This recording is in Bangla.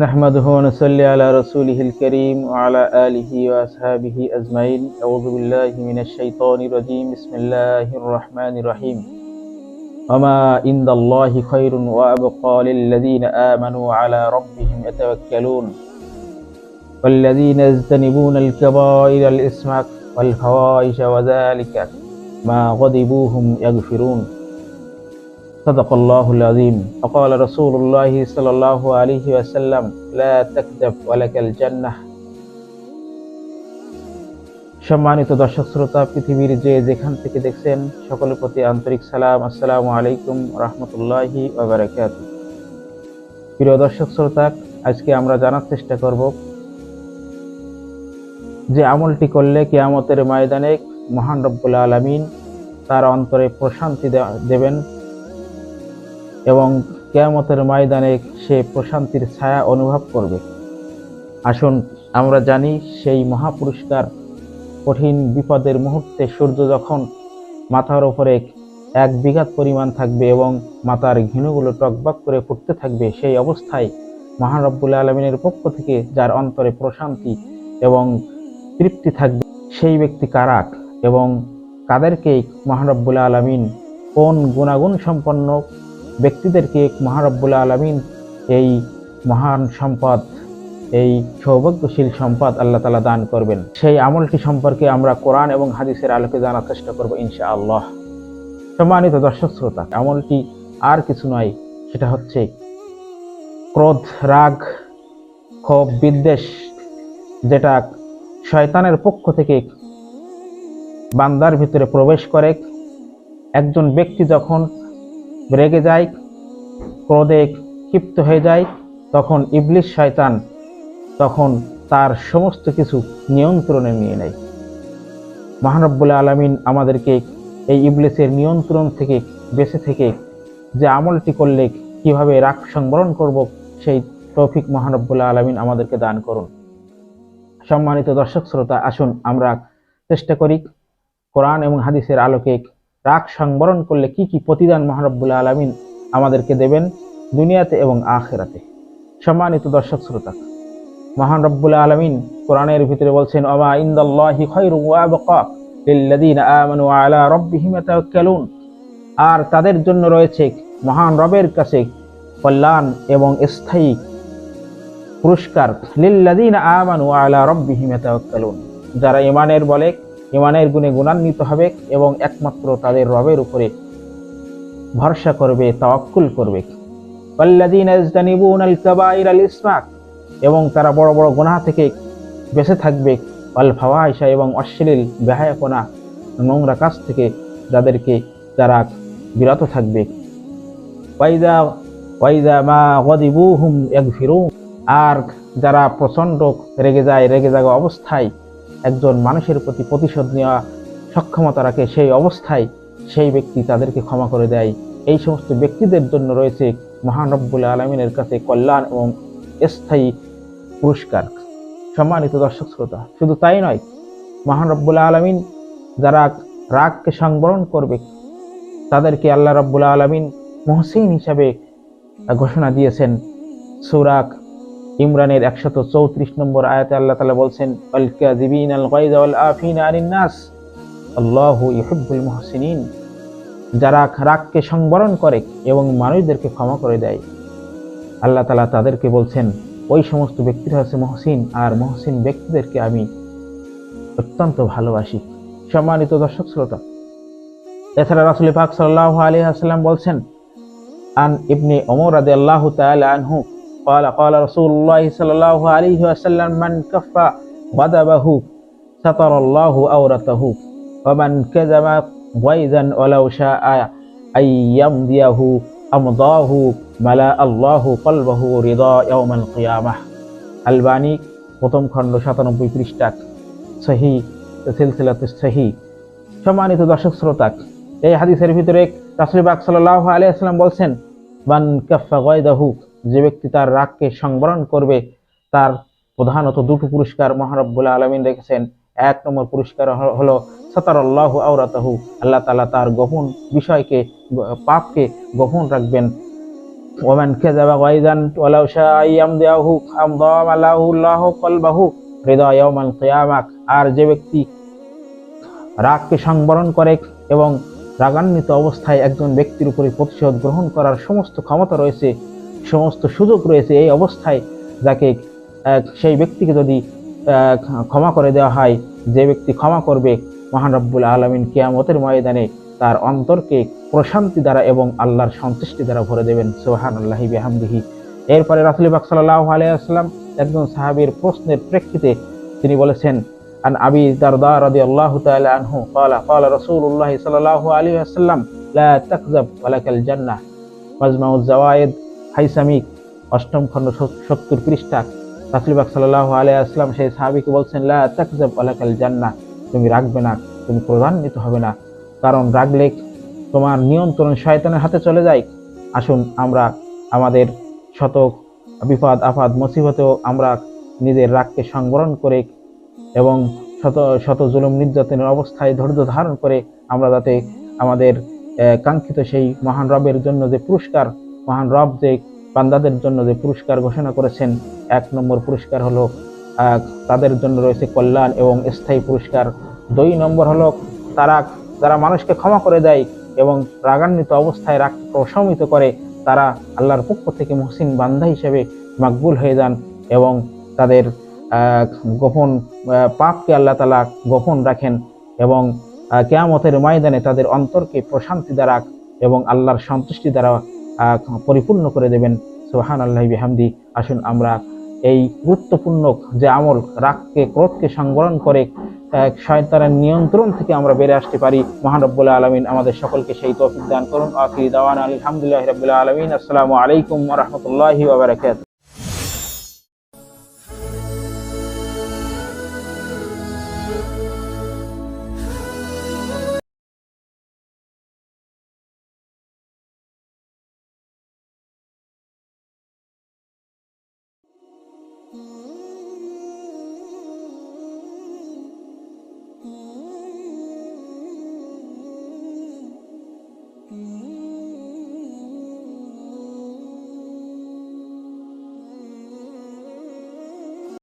نحمده ونصلي على رسوله الكريم وعلى آله وأصحابه أجمعين. أعوذ بالله من الشيطان الرجيم. بسم الله الرحمن الرحيم. وما عند الله خير وأبقى للذين آمنوا على ربهم يتوكلون. والذين يجتنبون الكبائر الإثم والفواحش وذلك ما غضبوهم يغفرون. صدق الله العظيم وقال رسول الله صلى الله عليه وسلم لا تكذب ولك الجنة সম্মানিত দর্শক শ্রোতা পৃথিবীর যে যেখান থেকে দেখছেন সকলের প্রতি আন্তরিক সালাম আসসালামু আলাইকুম রহমতুল্লাহি ওবরাকাত প্রিয় দর্শক শ্রোতা আজকে আমরা জানার চেষ্টা করব যে আমলটি করলে কিয়ামতের ময়দানে মহান রব্বুল আলমিন তার অন্তরে প্রশান্তি দে- দেবেন এবং কেয়ামতের ময়দানে সে প্রশান্তির ছায়া অনুভব করবে। আসুন, আমরা জানি সেই মহাপুরস্কার কঠিন বিপদের মুহূর্তে সূর্য যখন মাথার ওপরে এক বিঘাত পরিমাণ থাকবে এবং মাথার ঘিনুগুলো টকবক করে ফুটতে থাকবে, সেই অবস্থায় মহান রব্বুল আলমিনের পক্ষ থেকে যার অন্তরে প্রশান্তি এবং তৃপ্তি থাকবে, সেই ব্যক্তি কারাক এবং কাদেরকে মহারব্বুল আলমিন কোন গুণাগুণ সম্পন্ন ব্যক্তিদেরকে মহারব্বুল আলমিন এই মহান সম্পদ, এই সৌভাগ্যশীল সম্পদ আল্লাহ তালা দান করবেন। সেই আমলটি সম্পর্কে আমরা কোরআন এবং হাদিসের আলোকে জানার চেষ্টা করব ইনশা আল্লাহ সম্মানিত দর্শক শ্রোতা, আমলটি আর কিছু নয়, সেটা হচ্ছে ক্রোধ, রাগ, ক্ষোভ, বিদ্বেষ, যেটা শয়তানের পক্ষ থেকে বান্দার ভিতরে প্রবেশ করে। একজন ব্যক্তি যখন রেগে যায়, ক্রোধে ক্ষিপ্ত হয়ে যায়, তখন ইবলিশ শয়তান তখন তার সমস্ত কিছু নিয়ন্ত্রণে নিয়ে নেয়। মহানব্বুল আলমিন আমাদেরকে এই ইবলিসের নিয়ন্ত্রণ থেকে বেঁচে থেকে যে আমলটি করলে কীভাবে রাগ সংবরণ করব, সেই তৌফিক মহানব্বুল আলমিন আমাদেরকে দান করুন। সম্মানিত দর্শক শ্রোতা, আসুন আমরা চেষ্টা করি কোরআন এবং হাদিসের আলোকে রাগ সংবরণ করলে কি কি প্রতিদান মহারব্বুল আলমিন আমাদেরকে দেবেন দুনিয়াতে এবং আখেরাতে? সম্মানিত দর্শক শ্রোতা মহান রব্বুল আলমিন কোরআনের ভিতরে বলছেন আমা ইন্দাল্লাহি আর তাদের জন্য রয়েছে মহান রবের কাছে কল্যাণ এবং স্থায়ী পুরস্কার। লিল্লাযীনা আমানু আলা রাব্বিহিম ইয়াতাওয়াক্কালুন। যারা ইমানের বলে ইমানের গুণে গুণান্বিত হবে এবং একমাত্র তাদের রবের উপরে ভরসা করবে, তাওয়াক্কুল করবে। এবং তারা বড় বড় গুনাহ থেকে বেঁচে থাকবে। অল ফাওয়াইশা এবং অশ্লীল বেহায়াপনা, নোংরা কাজ থেকে যাদেরকে তারা বিরত থাকবে। ওয়াইদা ওয়াইদা মা গদিবুহুম ইয়াগফিরুন, আর যারা প্রচণ্ড রেগে যায়, রেগে যাওয়া অবস্থায় একজন মানুষের প্রতি প্রতিশোধ নেওয়া সক্ষমতা রাখে, সেই অবস্থায় সেই ব্যক্তি তাদেরকে ক্ষমা করে দেয়। এই সমস্ত ব্যক্তিদের জন্য রয়েছে মহান রব্বুল আলমিনের কাছে কল্যাণ এবং স্থায়ী পুরস্কার। সম্মানিত দর্শক শ্রোতা, শুধু তাই নয় মহান রব্বুল আলমিন যারা রাগকে সংবরণ করবে, তাদেরকে আল্লাহ রব্বুল আলমিন মহসিন হিসাবে ঘোষণা দিয়েছেন। সুরাক ইমরানের একশত চৌত্রিশ নম্বর আয়াতে আল্লাহ তালা বলছেন আল কাযিবিন আল গায়জ ওয়াল আফিনা আনিন নাস আল্লাহু ইউহিব্বুল মুহসিনিন। যারা রাগকে সংবরণ করে এবং মানুষদেরকে ক্ষমা করে দেয়, আল্লাহ তালা তাদেরকে বলছেন, ওই সমস্ত ব্যক্তিরা হচ্ছে মহসিন, আর মহসিন ব্যক্তিদেরকে আমি অত্যন্ত ভালোবাসি। সম্মানিত দর্শক শ্রোতা, এছাড়া রাসুল পাক সাল্লাহ আলী আসসালাম বলছেন, আন ইবনে অমর রাদে আল্লাহ তাআলা আনহু قال قال رسول الله صلى الله عليه وسلم من كف غضبه ستر الله أورته ومن كذب غيظا ولو شاء أن يمضيه أمضاه মালা আল্লাহু কলবাহু হৃদয় ইয়াউমাল কিয়ামাহ আলবানী প্রথম খণ্ড সাতানব্বই পৃষ্ঠা সহি সিলসিলাতে সহি সম্মানিত দর্শক শ্রোতা এই হাদিসের ভিতরে রাসুল বাক সাল্লাহ আলিয়া আসসালাম বলছেন বান কাফা গয়দাহু যে ব্যক্তি তার রাগকে সংবরণ করবে, তার প্রধানত দুটো পুরস্কার মহারব্বুল্লাহ আলমিন রেখেছেন। এক নম্বর পুরস্কার হলো সতার আল্লাহ আউরাতাহু আল্লাহ তালা তার গোপন বিষয়কে, পাপকে গোপন রাখবেন। ওমান কাযাবা গায়জান ওয়ালাউ শাআ ইয়ামদিহু আমদা আলাহু আল্লাহু কলবাহু হৃদয় কিয়ামাহ। আর যে ব্যক্তি রাগকে সংবরণ করে এবং রাগান্বিত অবস্থায় একজন ব্যক্তির উপরে প্রতিশোধ গ্রহণ করার সমস্ত ক্ষমতা রয়েছে সমস্ত সুযোগ রয়েছে এই অবস্থায় যাকে সেই ব্যক্তিকে যদি ক্ষমা করে দেওয়া হয়, যে ব্যক্তি ক্ষমা করবে, মহান রব্বুল আলমিন কেয়ামতের ময়দানে তার অন্তরকে প্রশান্তি দ্বারা এবং আল্লাহর সন্তুষ্টি দ্বারা ভরে দেবেন। সোহান আল্লাহি বেহামদিহি। এরপরে রাসুলিবাক সাল্লাহ আলিয়াল্লাম একজন সাহাবির প্রশ্নের প্রেক্ষিতে তিনি বলেছেন, আন আবি দারদা রদি আল্লাহ আনহু কালা কালা রসুল্লাহ সাল্লাহ আলী আসাল্লাম লা তাকজাব জান্নাহ। মাজমাউজ জাওয়ায়েদ হাইসামিক অষ্টম খণ্ড সত্তর পৃষ্ঠা। রাসুলবাক সাল্লাহ আলিয়া আসলাম সেই সাহাবিকে বলছেন, লা তাকজাব আলাকাল জান্নাহ। তুমি রাখবে না, তুমি ক্রোধান্বিত হবে না। কারণ রাগলে তোমার নিয়ন্ত্রণ শয়তানের হাতে চলে যায়। আসুন আমরা আমাদের শত বিপদ আপদ মুসিবতেও আমরা নিজের রাগকে সংবরণ করে এবং শত শত জুলুম, নির্যাতনের অবস্থায় ধৈর্য ধারণ করে আমরা যাতে আমাদের কাঙ্ক্ষিত সেই মহান রবের জন্য যে পুরস্কার মহান রব যে বান্দাদের জন্য যে পুরস্কার ঘোষণা করেছেন, এক নম্বর পুরস্কার হলো তাদের জন্য রয়েছে কল্যাণ এবং স্থায়ী পুরস্কার। দুই নম্বর হলো, তারা, যারা মানুষকে ক্ষমা করে দেয় এবং রাগান্বিত অবস্থায় রাগ প্রশমিত করে, তারা আল্লাহর পক্ষ থেকে মহসিন বান্ধা হিসেবে মাকবুল হয়ে যান এবং তাদের গোপন পাপকে আল্লাহ তালা গোপন রাখেন এবং কেয়ামতের ময়দানে তাদের অন্তরকে প্রশান্তি দ্বারা এবং আল্লাহর সন্তুষ্টি দ্বারা পরিপূর্ণ করে দেবেন। সোহান আল্লাহ বিহামদি। আসুন আমরা এই গুরুত্বপূর্ণ যে আমল, রাগকে, ক্রোধকে সংবরণ করে শয়তানের নিয়ন্ত্রণ থেকে আমরা বেড়ে আসতে পারি। মহানব্বুল্লাহ আলমিন আমাদের সকলকে সেই তৌফিক দান করুন। আফি দাওয়ান আলহামদুলিল্লাহ রবিল্লা আলমিন। আসসালামু আলাইকুম রহমতুল্লাহি